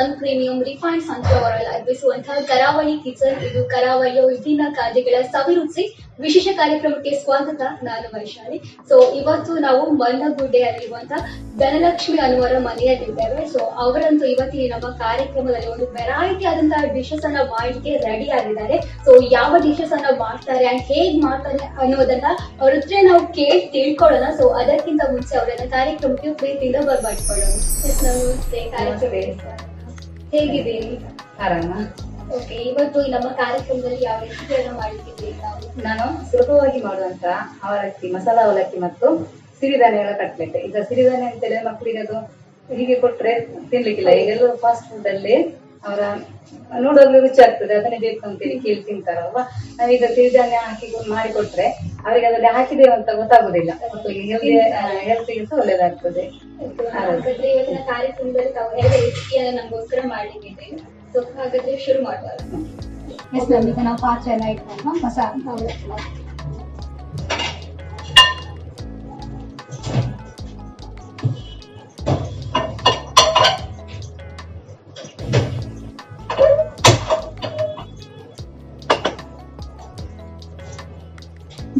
Sun premium refined sunflower oil ಅರ್ಪಿಸುವಂತಹ Karavali kitchen. ಇದು ಕರಾವಳಿಯ ವಿಭಿನ್ನ ಖಾದ್ಯಗಳ ಸವಿರುಚಿ ವಿಶೇಷ ಕಾರ್ಯಕ್ರಮಕ್ಕೆ ಸ್ವಾಗತ. ನಾನು ವೈಶಾಲಿ. ಸೊ ಇವತ್ತು ನಾವು ಮನ್ನಗುಡ್ಡೆಯಲ್ಲಿರುವಂತಹ ಧನಲಕ್ಷ್ಮಿ ಅನ್ನುವರ ಮನೆಯಲ್ಲಿದ್ದೇವೆ. ಸೊ ಅವರಂತೂ ಇವತ್ತಿನ ನಮ್ಮ ಕಾರ್ಯಕ್ರಮದಲ್ಲಿ ಒಂದು ವೆರೈಟಿ ಆದಂತಹ ಡಿಶಸ್ ಅನ್ನ ಮಾಡಲಿಕ್ಕೆ ರೆಡಿ ಆಗಿದ್ದಾರೆ. ಸೊ ಯಾವ ಡಿಶಸ್ ಅನ್ನ ಮಾಡ್ತಾರೆ ಅಂಡ್ ಹೇಗ್ ಮಾಡ್ತಾರೆ ಅನ್ನೋದನ್ನ ಅವ್ರ ಹತ್ರ ನಾವು ಕೇಳಿ ತಿಳ್ಕೊಳ್ಳೋಣ. ಸೊ ಅದಕ್ಕಿಂತ ಮುಂಚೆ ಅವರನ್ನ ಕಾರ್ಯಕ್ರಮಕ್ಕೆ ಪ್ರೀತಿಯಿಂದ ಬರ್ಬಾಡ್ಕೊಳ್ಳೋಣ ಕಾರ್ಯಕ್ರಮ ಹೇಗಿದ್ದೀರಿ ಆರಾಮ ಓಕೆ ಇವತ್ತು ನಮ್ಮ ಕಾರ್ಯಕ್ರಮದಲ್ಲಿ ಯಾವ ರೆಸಿಪಿಯನ್ನ ಮಾಡ್ಲಿಕ್ಕೆ ನಾವು? ನಾನು ಸುಲಭವಾಗಿ ಮಾಡುವಂತ ಅವಲಕ್ಕಿ ಮಸಾಲಾ ಅವಲಕ್ಕಿ ಮತ್ತು ಸಿರಿಧಾನ್ಯಗಳ ಕಟ್ಲೆಟ್. ಈಗ ಸಿರಿಧಾನ್ಯ ಅಂತೇಳಿ ಮಕ್ಕಳಿಗೆ ಅದು ಹೀಗೆ ಕೊಟ್ರೆ ತಿನ್ಲಿಕ್ಕಿಲ್ಲ. ಈಗೆಲ್ಲ ಫಾಸ್ಟ್ ಫುಡ್ ಅಲ್ಲಿ ಅವರ ನೋಡುವಾಗಲೂ ರುಚಿ ಆಗ್ತದೆ ಅದನ್ನೇ ಬೇಕು ಅಂತೇಳಿ ಕೇಳಿ ತಿಂತಾರಲ್ವಾ? ನಾವೀಗ ಸಿರಿಧಾನ್ಯ ಹಾಕಿ ಮಾಡಿ ಕೊಟ್ರೆ ಅವರಿಗೆ ಅದರಲ್ಲಿ ಹಾಕಿದೇವೆ ಅಂತ ಗೊತ್ತಾಗುದಿಲ್ಲ. ಮಕ್ಕಳಿಗೆ ಹೆಲ್ತ್ಗೆ ಸಹ ಒಳ್ಳೇದಾಗ್ತದೆ. ಹಾಗಾದ್ರೆ. ಇವತ್ತಿನ ಕಾರ್ಯಕ್ರಮದಲ್ಲಿ ತಾವು ಎರಡು ರೆಸಿಪಿಯನ್ನ ನಮಗೋಸ್ಕರ ಮಾಡ್ಲಿಕ್ಕೆ ಸೊ ಹಾಗಾದ್ರೆ ಶುರು ಮಾಡುವ. ಎಸ್ ಮ್ಯಾಮ್ ಈಗ ನಾವು ಪಾತ್ರೆ ಎಲ್ಲ ಇಟ್ಕೊಂಡು ಮಸಾಲ.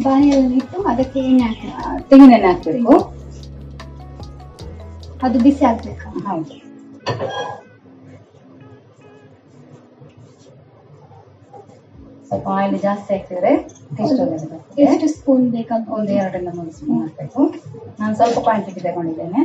ಅವಲಕ್ಕಿ ಮಾಡ್ತೀವಿ. ಬಾಣಲೆಯಲ್ಲಿ ಇಟ್ಟು ಅದಕ್ಕೆ ಎಣ್ಣೆ ಹಾಕಿ ತೆಂಗಿನೆಣ್ಣೆ ಹಾಕ್ಬೇಕು ಅದು ಬಿಸಿ ಆಗ್ಬೇಕು ಹೌದು ಸ್ವಲ್ಪ ಆಯಿಲ್ ಜಾಸ್ತಿ ಹಾಕಿದ್ರೆ ಟೇಸ್ಟ್ ಒಳ್ಳೆದಾಗ್ತದೆ ಎಷ್ಟು ಸ್ಪೂನ್ ಬೇಕಾಗ್ಬೋದು ಒಂದು ಎರಡರಿಂದ ಮೂರು ಸ್ಪೂನ್ ಹಾಕ್ಬೇಕು ನಾನು ಸ್ವಲ್ಪ ಕ್ವಾಂಟಿಟಿ ತಗೊಂಡಿದ್ದೇನೆ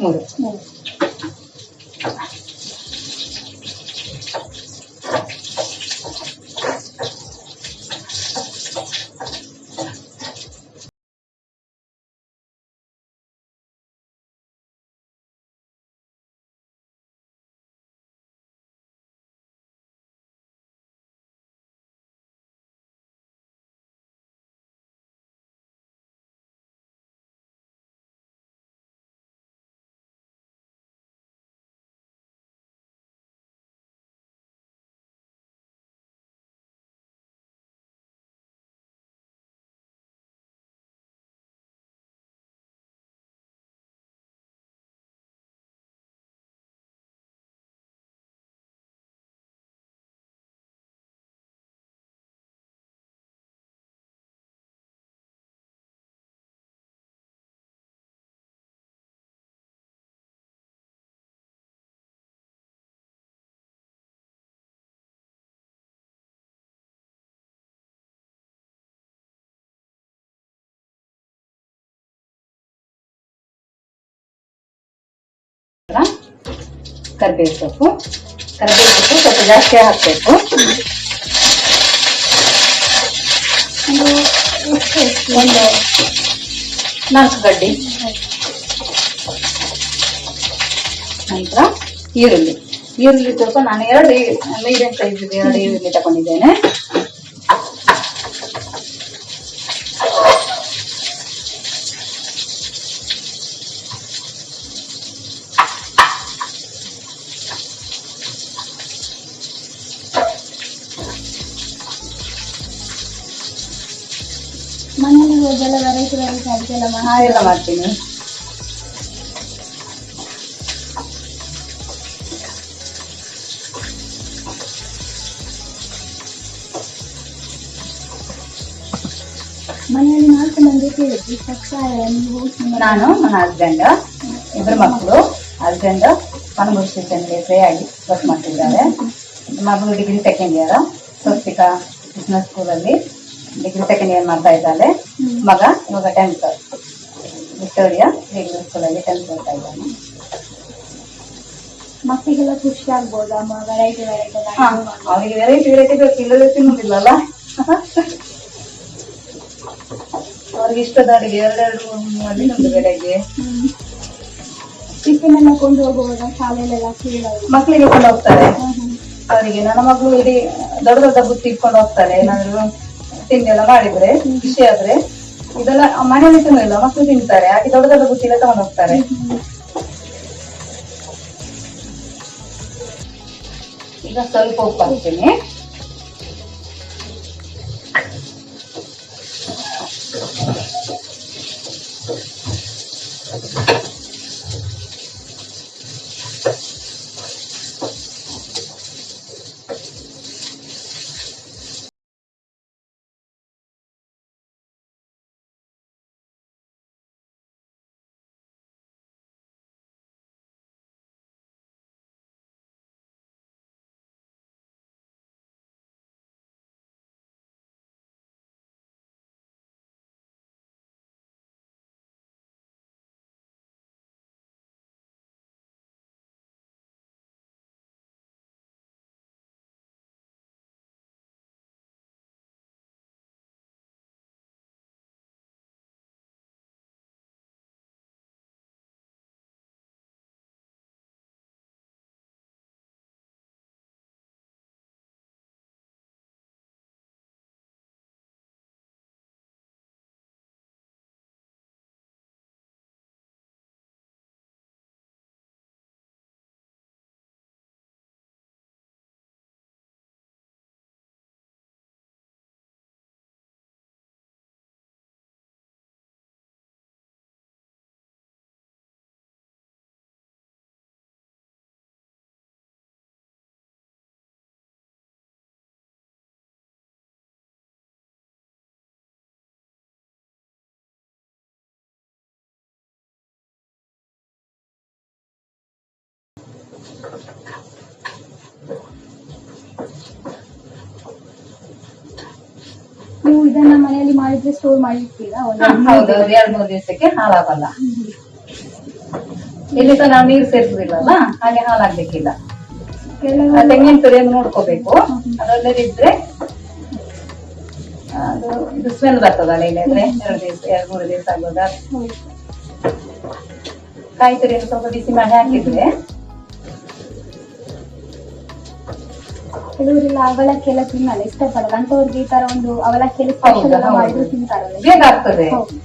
Oh. it, move. ಕರಿಬೇವು ಸೊಪ್ಪು. ಕರಿಬೇವು ಸೊಪ್ಪು ಸ್ವಲ್ಪ ಜಾಸ್ತಿ ಹಾಕಬೇಕು. ಒಂದು ನಾಲ್ಕು ಗಡ್ಡಿ. ನಂತರ ಈರುಳ್ಳಿ. ಈರುಳ್ಳಿ ಸ್ವಲ್ಪ ನಾನು ಎರಡು ಮೀಡಿಯಂ ಸೈಜ್ ಎರಡು ಈರುಳ್ಳಿ ತಗೊಂಡಿದ್ದೇನೆ. ಹೋಗೆಲ್ಲ ವೆರೈಟಿ ವೆರೈಟಿ ಅಡುಗೆ ಎಲ್ಲ ಹಾ ಎಲ್ಲ ಮಾಡ್ತೀನಿ ಮನೆಯಲ್ಲಿ ನಾಲ್ಕು ಮಂದಿ ಕೇಳಿದ್ವಿ ಪಕ್ಷ ನೀವು ನಿಮ್ಮ- ನಾನು ನನ್ನ ಹಸ್ಬೆಂಡ್ ಇಬ್ಬರು ಮಕ್ಕಳು ಹಸ್ಬೆಂಡ್ ಮನಮೂರು ಸ್ಟೇಷನ್ಗೆ ಫ್ರೀ ಆಗಿ ವರ್ಕ್ ಮಾಡ್ತಿದ್ದಾರೆ ಮಗಳು degree second year Swastika business ಸ್ಕೂಲಲ್ಲಿ ಡಿಗ್ರಿ ಸೆಕೆಂಡ್ ಇಯರ್ ಮಾಡ್ತಾ ಇದ್ದಾಳೆ ಹ್ಮ್. ಮಗ ಇವಾಗ ಟೆಂತ್ ವಿಕ್ಟೋರಿಯಾ ಡಿಗ್ರಿ ಸ್ಕೂಲಲ್ಲಿ ಟೆಂತ್ ಓದ್ತಾ ಇದ್ದಾನೆ. ಮಕ್ಕಳಿಗೆಲ್ಲ ಖುಷಿ ಆಗ್ಬೋದು? ಅಮ್ಮ ವೆರೈಟಿ ವೆರೈಟಿ ಅವನಿಗೆ ಅವರಿಗೆ ವೆರೈಟಿ ವೆರೈಟಿ ಬೇಕು. ಇಲ್ಲದೆ ತಿನ್ನುವುದಿಲ್ಲಲ್ಲ ಅವ್ರಿಗೆ ಇಷ್ಟದ ಅಡಿಗೆ ಎರಡೆರಡು ತಿನ್ನುವುದು ಬೆಳಗ್ಗೆ. ಟಿಫಿನ್ ಎಲ್ಲ ಕೊಂಡು ಹೋಗುವಾಗ ಶಾಲೆಯಲ್ಲೆಲ್ಲ ಮಕ್ಕಳಿಗೆ ಕೊಂಡು ಹೋಗ್ತಾರೆ. ಅವರಿಗೆ ನನ್ನ ಮಗಳು ಇಡೀ ದೊಡ್ಡ ದೊಡ್ಡ ಬುತ್ತಿ ಇಟ್ಕೊಂಡು ಹೋಗ್ತಾರೆ. ಏನಾದ್ರು ತಿಂಡಿ ಎಲ್ಲ ಮಾಡಿದ್ರೆ ಖುಷಿ ಆದ್ರೆ. ಇದೆಲ್ಲ ಮನೆಯಲ್ಲಿ ತಿನ್ನಲಿಲ್ಲ ಮಕ್ಕಳು ತಿಂತಾರೆ, ಹಾಗೆ ದೊಡ್ಡ ದೊಡ್ಡ ಬುತ್ತಿ ಎಲ್ಲ ತಗೊಂಡು ಹೋಗ್ತಾರೆ. ಈಗ ಸ್ವಲ್ಪ ಉಪ್ಪು ಹಾಕ್ತೀನಿ. ನೀವು ಇದನ್ನ ಮನೆಯಲ್ಲಿ ಮಾಡಿದ್ರೆ ಸ್ಟೋರ್ ಮಾಡಿರ್ತೀರಾ? ಎರಡ್ ಹೌದು ಮೂರು ದಿವಸಕ್ಕೆ ಹಾಳಾಗಲ್ಲ. ಇಲ್ಲಿ ಸಹ ನಾವು ನೀರು ಸೇರಿಸುದಿಲ್ಲಲ್ಲ ಹಾಗೆ ಹಾಳಾಗ್ಬೇಕಿಲ್ಲ. ಕೆಲವು ತೆಂಗಿನ ತುರಿಯನ್ನು ನೋಡ್ಕೋಬೇಕು. ಅದಲ್ಲದಿದ್ರೆ ಅದು ಇದು ಸ್ಮೆಲ್ ಬರ್ತದಲ್ಲ ಇಲ್ಲದ್ರೆ ಎರಡು ದಿವಸ ಎರಡು ಮೂರು ದಿವಸ ಆಗ್ಬೋದ. ಕಾಯಿ ತುರಿಯನ್ನು ಸ್ವಲ್ಪ ಬಿಸಿ ಮಾಡಿ ಹಾಕಿದ್ರೆ. ಕೆಲವರೆಲ್ಲ ಅವಲಕ್ಕಿ ಎಲ್ಲ ತಿನ್ನಲ್ಲ ಇಷ್ಟಪಡಲ್ಲ. ಅಂತವ್ರಿಗೆ ಈ ತರ ಒಂದು ಅವಲಕ್ಕಿ ಎಲ್ಲ ಸ್ಪೆಷಲ್ ಎಲ್ಲ ಮಾಡಿದ್ರು ತಿಂತಾರಲ್ಲ ಬೇಗ ಆಗ್ತದೆ ಹೌದು.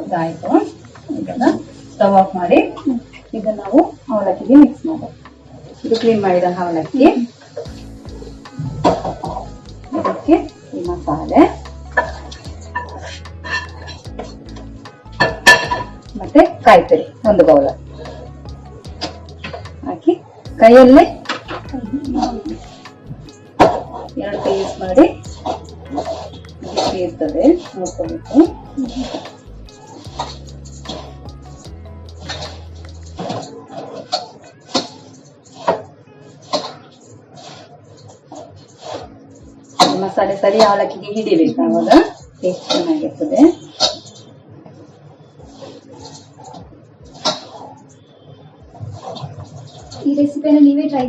ಇದಾಯ್ತು. ಇದನ್ನ ಸ್ಟವ್ ಆಫ್ ಮಾಡಿ ಈಗ ನಾವು ಅವಲಕ್ಕಿಗೆ ಮಿಕ್ಸ್ ಮಾಡೋದು ಇದು ಕ್ಲೀನ್ ಮಾಡಿದ ಅವಲಕ್ಕಿ ಇದಕ್ಕೆ ಈ ಮಸಾಲೆ. ಮತ್ತೆ ಕಾಯಿಪರಿ ಒಂದು ಬೌಲ ಹಾಕಿ ಕೈಯಲ್ಲೇ ಎರಡು ಪೀಸ್ ಮಾಡಿ ಇರ್ತದೆ ನೋಡ್ಕೋಬೇಕು ಸರಿ ಅವಲಕ್ಕಿಗೆ ಹಿಡಿಬೇಕು ಅವಾಗ ಟೇಸ್ಟ್ ಚೆನ್ನಾಗಿರ್ತದೆ. ಈ ರೆಸಿಪಿಯನ್ನು ನೀವೇ ಟ್ರೈ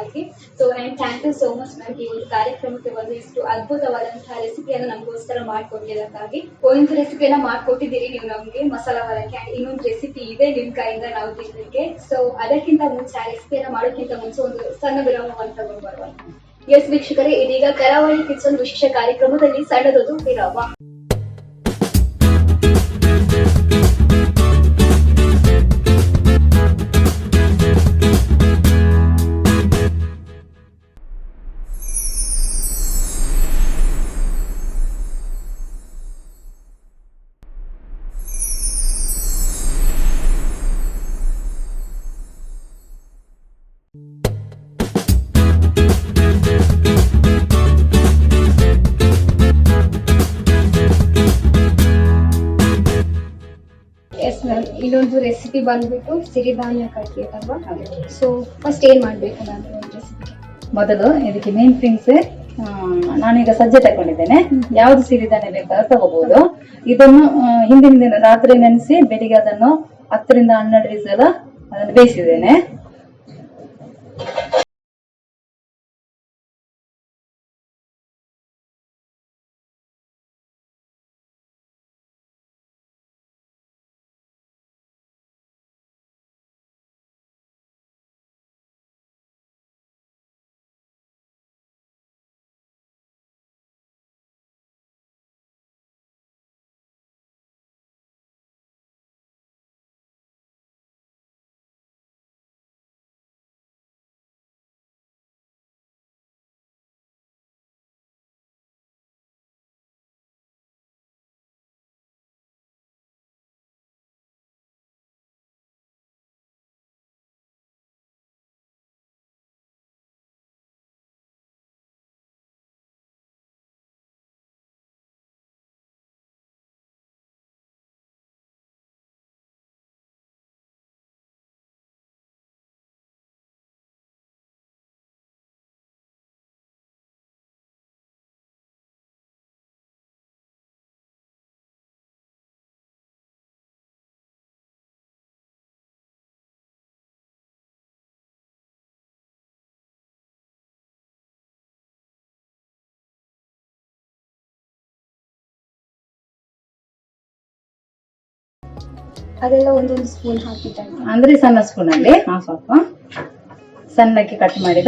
ಆಗಿ so I thank you so much ma'am ಈ ಒಂದು ಕಾರ್ಯಕ್ರಮಕ್ಕೆ ಬಂದು ಇಷ್ಟು ಅದ್ಭುತವಾದಂತಹ ರೆಸಿಪಿಯನ್ನು ನಮಗೋಸ್ಕರ ಮಾಡ್ಕೊಟ್ಟಿರೋದಕ್ಕಾಗಿ ಒಂದು ರೆಸಿಪಿಯನ್ನ ಮಾಡ್ಕೊಟ್ಟಿದ್ದೀರಿ ನೀವು ನಮ್ಗೆ, ಮಸಾಲ ವರಕ್ಕೆ ಅಂಡ್ ಇನ್ನೊಂದು ರೆಸಿಪಿ ಇದೆ ನಿಮ್ ಕೈಯಿಂದ ನಾವು ತಿನ್ನಲಿಕ್ಕೆ ಸೊ ಅದಕ್ಕಿಂತ ಮುಂಚೆ ಆ ರೆಸಿಪಿಯನ್ನ ಮಾಡೋಕ್ಕಿಂತ ಮುಂಚೆ ಒಂದು ಸಣ್ಣ ವಿರಾಮವನ್ನು ತಗೊಂಡು ಬರುವ ಎಸ್ ವೀಕ್ಷಕರೇ, ಇದೀಗ ಕರಾವಳಿ ಕಿಚನ್ ವಿಶೇಷ ಕಾರ್ಯಕ್ರಮದಲ್ಲಿ ಸಣ್ಣದೊಂದು ವಿರಾಮ. ಬಂದ್ಬಿಟ್ಟು ಸಿರಿಧಾನ್ಯ ಕಟ್ಟಿ ಅಲ್ವಾ ಸೊ ಫಸ್ಟ್ ಏನ್ ಮಾಡ್ಬೇಕು ನಾನು ಮೊದಲು ಇದಕ್ಕೆ ಮೇನ್ ಥಿಂಗ್ಸ್ ನಾನೀಗ ಸಜ್ಜೆ ತಗೊಂಡಿದ್ದೇನೆ. ಯಾವ್ದು ಸಿರಿಧಾನ್ಯ ಬೇಕಾದ್ರೂ ತಗೋಬಹುದು ಇದನ್ನು ಹಿಂದಿನ ದಿನ ರಾತ್ರಿ ನೆನೆಸಿ ಬೆಳಿಗ್ಗೆ ಅದನ್ನು ಹತ್ತರಿಂದ ಹನ್ನೆರಡು ವಿಸಲ ಅದನ್ನು ಬೇಯಿಸಿದ್ದೇನೆ. ಅದೆಲ್ಲ ಒಂದೊಂದು ಸ್ಪೂನ್ ಹಾಕಿದ್ದಾನೆ ಅಂದ್ರೆ ಸಣ್ಣ ಸ್ಪೂನ್ ಅಲ್ಲಿ. ಆ ಸ್ವಲ್ಪ. ಸಣ್ಣಕ್ಕೆ ಕಟ್ ಮಾಡಿದ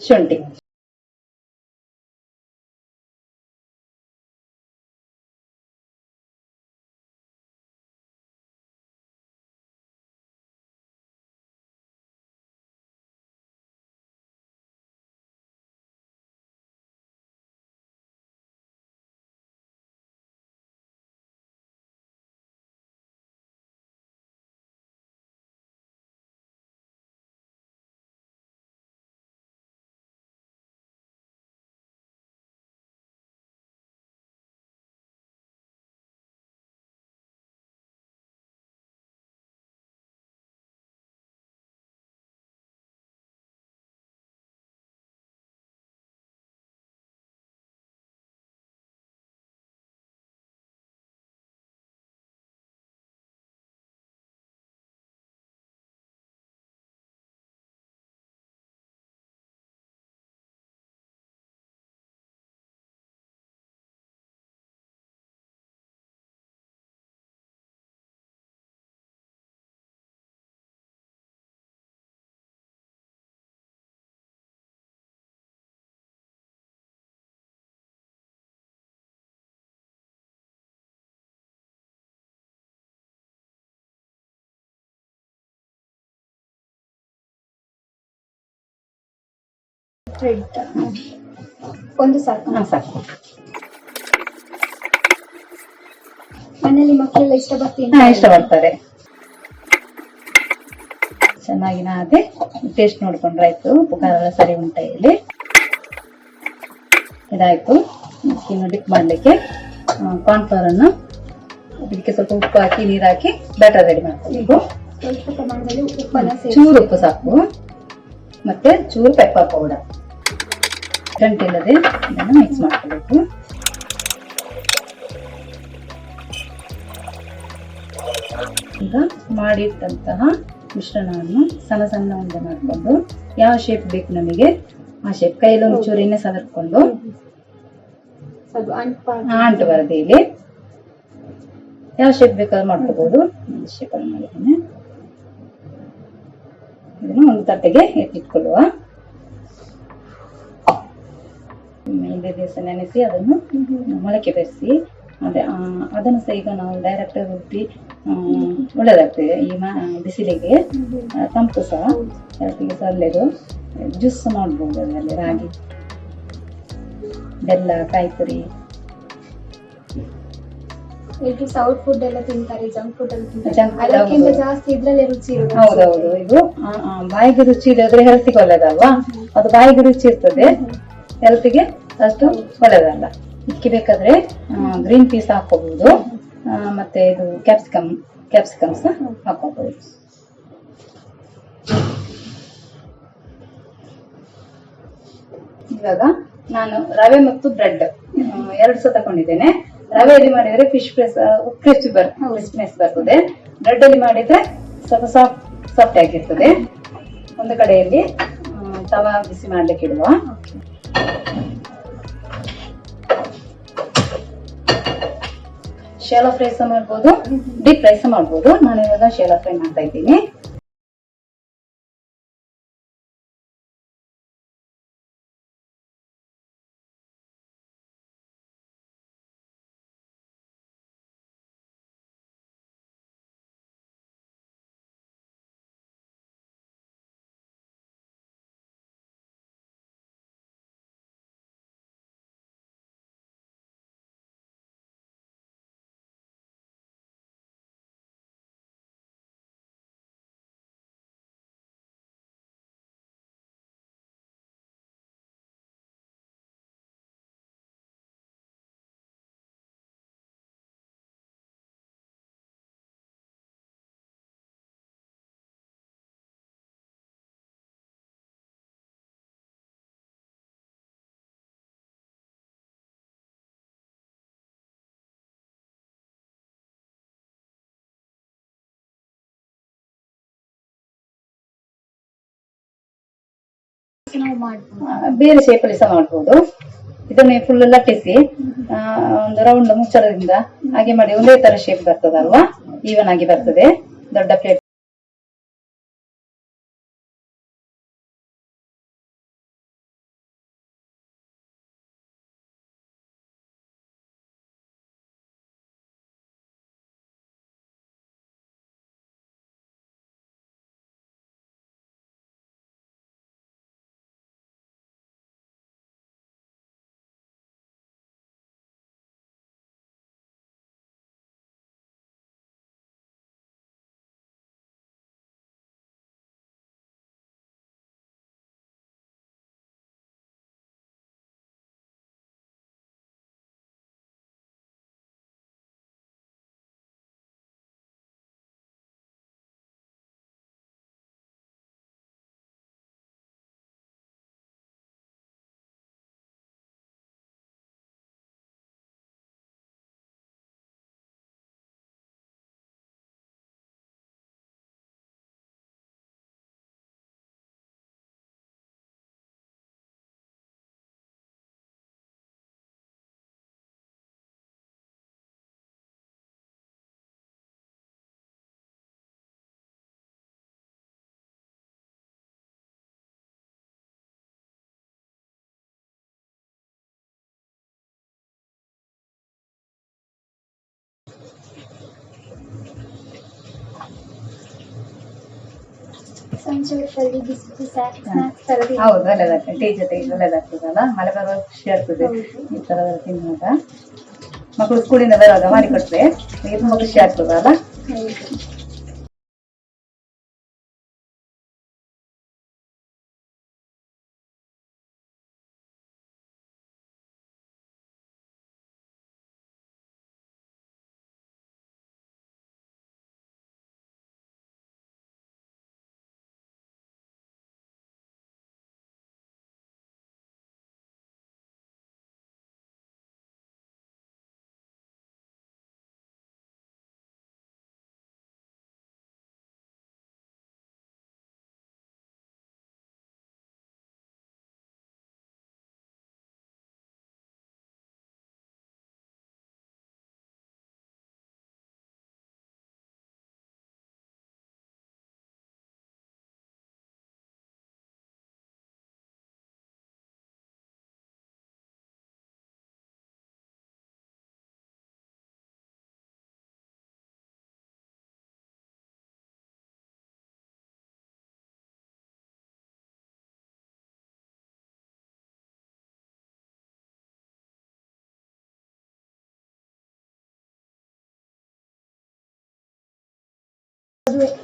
ಶುಂಠಿ. ಥ್ರೆಡ್ ಒಂದು ಸಾಕು. ಹಾಂ ಸಾಕು. ಮನೆಯಲ್ಲಿ ಮಕ್ಕಳೆಲ್ಲ ಇಷ್ಟ ಬರ್ತೀನಿ ಇಷ್ಟ ಇಷ್ಟಪಡ್ತಾರೆ. ಚೆನ್ನಾಗಿ ನಾದೆ ಟೇಸ್ಟ್ ನೋಡ್ಕೊಂಡ್ರೆ ಆಯ್ತು. ಉಪ್ಪು ಖಾರ ಎಲ್ಲ ಸರಿ ಉಂಟ ಇಲ್ಲಿ. ಇದಾಯ್ತು. ಇನ್ನು ಡಿಪ್ ಮಾಡ್ಲಿಕ್ಕೆ ಕಾರ್ನ್ಫ್ಲವರ್ ಅನ್ನು ಇದಕ್ಕೆ ಸ್ವಲ್ಪ ಉಪ್ಪು ಹಾಕಿ ನೀರು ಹಾಕಿ ಬ್ಯಾಟರ್ ರೆಡಿ ಸೇರಿಸಿ. ಚೂರು ಉಪ್ಪು ಸಾಕು. ಮತ್ತೆ ಚೂರು ಪೆಪ್ಪರ್ ಪೌಡರ್ ಗಂಟಿಲ್ಲದೆ ಇದನ್ನು ಮಿಕ್ಸ್ ಮಾಡ್ಕೋಬೇಕು. ಈಗ ಮಾಡಿಟ್ಟಂತಹ ಮಿಶ್ರಣವನ್ನು ಸಣ್ಣ ಸಣ್ಣ ಒಂದು ಮಾಡಿಕೊಂಡು ಯಾವ ಶೇಪ್ ಬೇಕು ನಮಗೆ ಆ ಶೇಪ್ ಕೈಯಲ್ಲಿ ಒಂಚೂರು ಎಣ್ಣೆ ಸವರ್ಕೊಂಡು ಅಂಟ್ ಅಂಟು ಬರದೆ ಇಲ್ಲಿ ಯಾವ ಶೇಪ್ ಬೇಕಾದ್ರೂ ಮಾಡ್ಕೋಬಹುದು ಶೇಪ್ ಅಲ್ಲಿ ಮಾಡಿದ್ದೇನೆ. ಇದನ್ನು ಒಂದು ತಟ್ಟೆಗೆ ಎತ್ತಿಟ್ಕೊಳ್ಳುವ ಐದೇ ದಿವಸ ನೆನೆಸಿ ಅದನ್ನು ಮೊಳಕೆ ಬೆರೆಸಿ ಅದೇ ಅದನ್ನು ಸಹ ಈಗ ನಾವು ಡೈರೆಕ್ಟ್ ರುಬ್ಬಿ ಒಳ್ಳೆದಾಗ್ತದೆ. ಈ ಮ ಬಿಸಿಲಿಗೆ ತಂಪು ಸಹ ಹೆಲ್ತಿಗೆ ಸಹ ಒಳ್ಳೆಯದು ಜ್ಯೂಸ್ ಮಾಡ್ಬೋದು ಅದರಲ್ಲಿ ರಾಗಿ. ಬೆಲ್ಲ ಕಾಯಿ ತುರಿ ಎಲ್ರು ಸೌತ್ ಫುಡ್ ಎಲ್ಲ ತಿಂತಾರೆ ಜಂಕ್ ಫುಡ್ ಎಲ್ಲ ತಿಂತಾರೆ. ಅದಕ್ಕಿಂತ ಜಾಸ್ತಿ ಇದ್ರಲ್ಲೇ ರುಚಿ ಇರೋದು ಹೌದೌದು. ಇದು ಬಾಯಿಗೆ ರುಚಿ ಇಲ್ಲದ್ರೆ ಹೆಲ್ತಿಗೆ ಒಳ್ಳೇದಲ್ವಾ? ಅದು ಬಾಯಿಗೆ ರುಚಿ ಇರ್ತದೆ. ಹೆಲ್ತಿಗೆ ಅಷ್ಟು ಒಳ್ಳೇದಲ್ಲ. ಇದಕ್ಕೆ ಬೇಕಾದ್ರೆ ಗ್ರೀನ್ ಪೀಸ್ ಹಾಕೋಬಹುದು ಮತ್ತೆ ಇದು ಕ್ಯಾಪ್ಸಿಕಮ್ ಕ್ಯಾಪ್ಸಿಕಮ್ಸ್ ಹಾಕೋಬಹುದು ಇವಾಗ ನಾನು ರವೆ ಮತ್ತು ಬ್ರೆಡ್ ಎರಡು ಸಹ ತಗೊಂಡಿದ್ದೇನೆ. ರವೆಯಲ್ಲಿ ಮಾಡಿದ್ರೆ ಫಿಶ್ ಫ್ರೆಸ್ ಕ್ರಿಸ್ಪಿ ಬರ್ ಕ್ರಿಸ್ಪಿನೆಸ್ ಬರ್ತದೆ. ಬ್ರೆಡ್ ಅಲ್ಲಿ ಮಾಡಿದ್ರೆ ಸ್ವಲ್ಪ ಸಾಫ್ಟ್ ಸಾಫ್ಟ್ ಆಗಿರ್ತದೆ. ಒಂದು ಕಡೆಯಲ್ಲಿ ತವಾ ಬಿಸಿ ಮಾಡ್ಲಿಕ್ಕೆ ಇಡುವ ಶೇಲೋ ಫ್ರೈಸ್ ಮಾಡ್ಬೋದು ಡೀಪ್ ಫ್ರೈಸ ಮಾಡ್ಬೋದು. ನಾನು ಇವಾಗ ಶೇಲೋ ಫ್ರೈ ಮಾಡ್ತಾ ಇದ್ದೀನಿ. ನಾವು ಶೇಪ್ ಅಲ್ಲಿ ಬೇರೆ ಸಹ ಮಾಡ್ಬೋದು. ಇದನ್ನೇ ಫುಲ್ ಲಟ್ಟಿಸಿ ಒಂದು ರೌಂಡ್ ಮುಚ್ಚಳದಿಂದ ಹಾಗೆ ಮಾಡಿ ಒಂದೇ ತರ ಶೇಪ್ ಬರ್ತದಲ್ವಾ? ಈವನ್ ಆಗಿ ಬರ್ತದೆ. ದೊಡ್ಡ ಪ್ಲೇಟ್ ಹೌದು ಒಳ್ಳೆದಾಗ್ತದೆ. ಟೀ ಜೊತೆ ಒಳ್ಳೆದಾಗ್ತದಲ್ಲ? ಮಳೆ ಬರುವಾಗ ಖುಷಿ ಆಗ್ತದೆ. ಈ ತರ ತಿನ್ನುವಾಗ. ಮಕ್ಕಳು ಸ್ಕೂಲಿಂದ ಬರುವಾಗ ಮಾಡಿ ಕೊಟ್ರೆ ಈಗ ತುಂಬಾ ಖುಷಿ ಆಗ್ತದಲ್ಲ?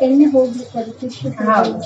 ಎಣ್ಣೆ ಹೋಗ್ಲಿಕ್ಕೆ ಅದು ಟಿಶ್ಯೂ ಹೌದು.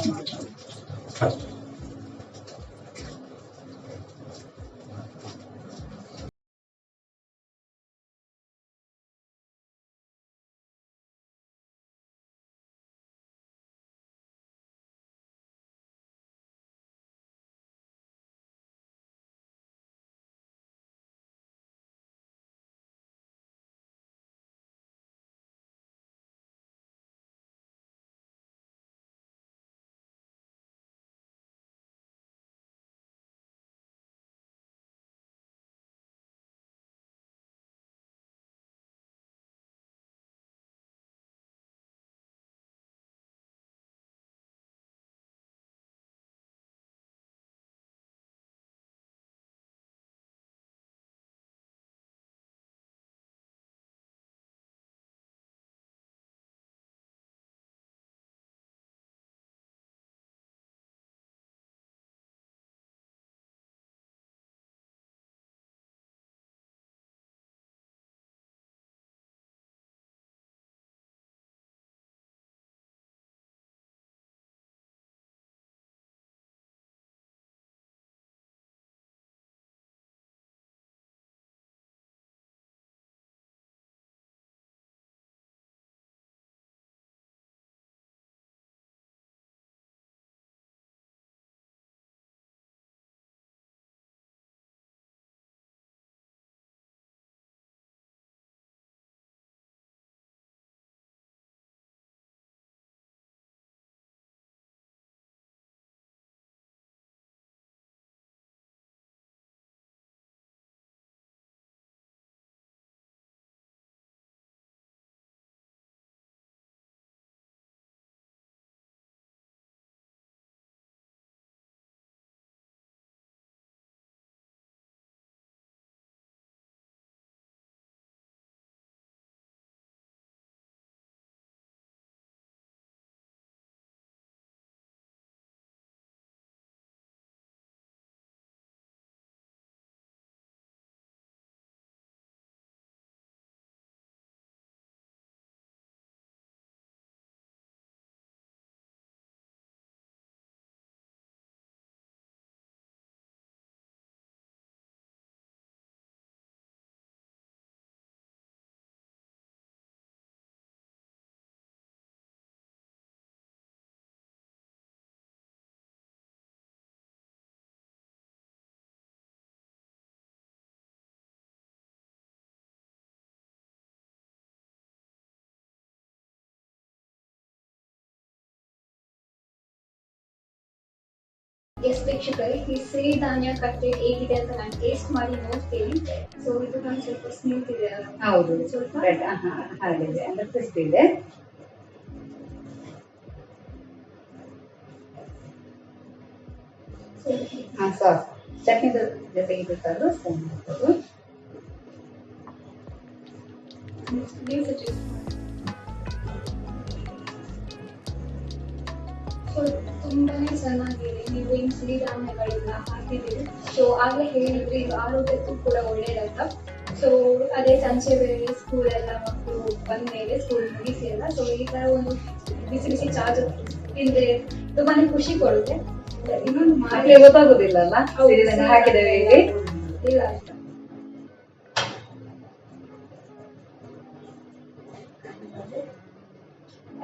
ಎಸ್ ವೀಕ್ಷಕರೇ ಈ ಸಿರಿಧಾನ್ಯ ಕಟ್ಲೆಟ್ ಹೇಗಿದೆ ಅಂತ ನಾನು ಟೇಸ್ಟ್ ಮಾಡಿ ನೋಡ್ತೀನಿ. ಸೊ ಇದು ನಾನು ಸ್ವಲ್ಪ ಸ್ಮೂತ್ ಇದೆ ಹೌದು. ಸ್ವಲ್ಪ? ಹಾಗಿದೆ. ಅಂದ್ರೆ ಕ್ರಿಸ್ಪಿ ಇದೆ. ಹಾ ಸಾಸ್ ಚಟ್ನಿ ಜೊತೆಗೆ ಬೇಕಾದ್ರೂ ಮಾಡ್ಬೋದು ಚೆನ್ನಾಗಿದೆ ನೀವು ಏನು ಸಿರಿಧಾನ್ಯಗಳನ್ನ ಹಾಕಿದ್ದೀರಿ. ಸೊ ಆಗಲೇ ಹೇಳಿದ್ರಿ ಇದು ಆರೋಗ್ಯಕ್ಕೂ ಕೂಡ ಒಳ್ಳೇದಂತ. ಸೊ ಅದೇ ಸಂಜೆ ವೇಳೆ ಸ್ಕೂಲ್ ಎಲ್ಲ ಮಕ್ಕಳು ಬಂದ ಮೇಲೆ ಸ್ಕೂಲ್ ಮುಗಿಸಿ ಎಲ್ಲ ಸೊ ಈ ತರ ಒಂದು ಬಿಸಿ ಬಿಸಿ ಚಾರ್ಜ್ ತಿಂದ್ರೆ ತುಂಬಾನೇ ಖುಷಿ ಕೊಡುತ್ತೆ. ಇನ್ನೊಂದು ಮಾಡಿ ಗೊತ್ತಾಗುದಿಲ್ಲ ಅಲ್ಲ ಹಾಕಿದ್ದೇವೆ ಇಲ್ಲ. ಅಂತ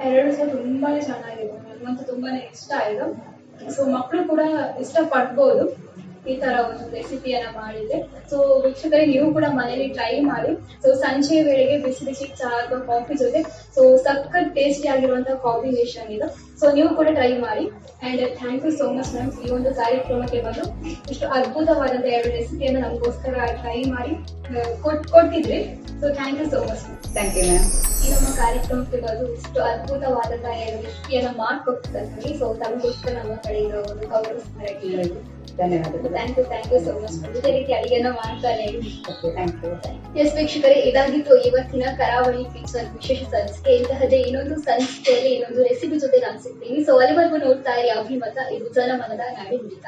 ಎರಡು ಸಹ ತುಂಬಾನೇ ಚೆನ್ನಾಗಿದೆ. ನನಗಂತೂ ತುಂಬಾನೇ ಇಷ್ಟ ಆಯ್ತು. ಸೊ ಮಕ್ಕಳು ಕೂಡ ಇಷ್ಟ ಪಡ್ಬೋದು ಈ ತರ ಒಂದು ರೆಸಿಪಿಯನ್ನ ಮಾಡಿದ್ರೆ ಸೊ ವೀಕ್ಷಕರೇ ನೀವು ಕೂಡ ಮನೇಲಿ ಟ್ರೈ ಮಾಡಿ. ಸೊ ಸಂಜೆ ವೇಳೆಗೆ ಬಿಸಿ ಬಿಸಿ ಚಹಾ ಅಥವಾ ಕಾಫಿ ಜೊತೆ. ಸೊ ಸಖತ್ ಟೇಸ್ಟಿ ಆಗಿರುವಂತಹ ಕಾಂಬಿನೇಷನ್ ಇದು. ಸೊ ನೀವು ಕೂಡ ಟ್ರೈ ಮಾಡಿ. And thank you so much ma'am ಈ ಒಂದು ಕಾರ್ಯಕ್ರಮಕ್ಕೆ ಬಂದು ಇಷ್ಟು ಅದ್ಭುತವಾದಂತಹ ಎರಡು ರೆಸಿಪಿಯನ್ನು ನಮಗೋಸ್ಕರ ಟ್ರೈ ಮಾಡಿ ಕೊಟ್ಟಿದ್ರಿ. So thank you so much thank you ma'am ಈ ನಮ್ಮ ಕಾರ್ಯಕ್ರಮಕ್ಕೆ ಬಂದು ಇಷ್ಟು ಅದ್ಭುತವಾದಂತಹ ಎರಡು ರೆಸಿಪಿಯನ್ನು ಮಾಡ್ಕೊಟ್ಟಿದ್ದಾರೆ ಸೊ ತಮಗೋಸ್ಕರ ನಮ್ಮ ಕಡೆಯಿಂದ ಒಂದು ಗೌರವಿಸ್ತಾರೆ ಧನ್ಯವಾದಗಳು. Thank you thank you so much ಇದೇ ರೀತಿ ಅಡಿಗೆನ ಮಾಡ್ತಾನೆ ಥ್ಯಾಂಕ್ ಯು ಎಸ್ ವೀಕ್ಷಕರೇ ಇದಾಗಿತ್ತು ಇವತ್ತಿನ ಕರಾವಳಿ ಕಿಚನ್ ವಿಶೇಷ ಸಂಚಿಕೆ. ಇಂತಹದೇ ಇನ್ನೊಂದು ಸಂಸ್ಥೆಯಲ್ಲಿ ಇನ್ನೊಂದು ರೆಸಿಪಿ ಜೊತೆ ನಾನು ಸಿಗ್ತೀನಿ. ಸೊ ಅಲ್ಲಿವರೆಗೂ ನೋಡ್ತಾ ಇರಿ ಅಭಿಮತ. ಇದು ಜನಮನದ ನಾಡಿ ನುಡಿತ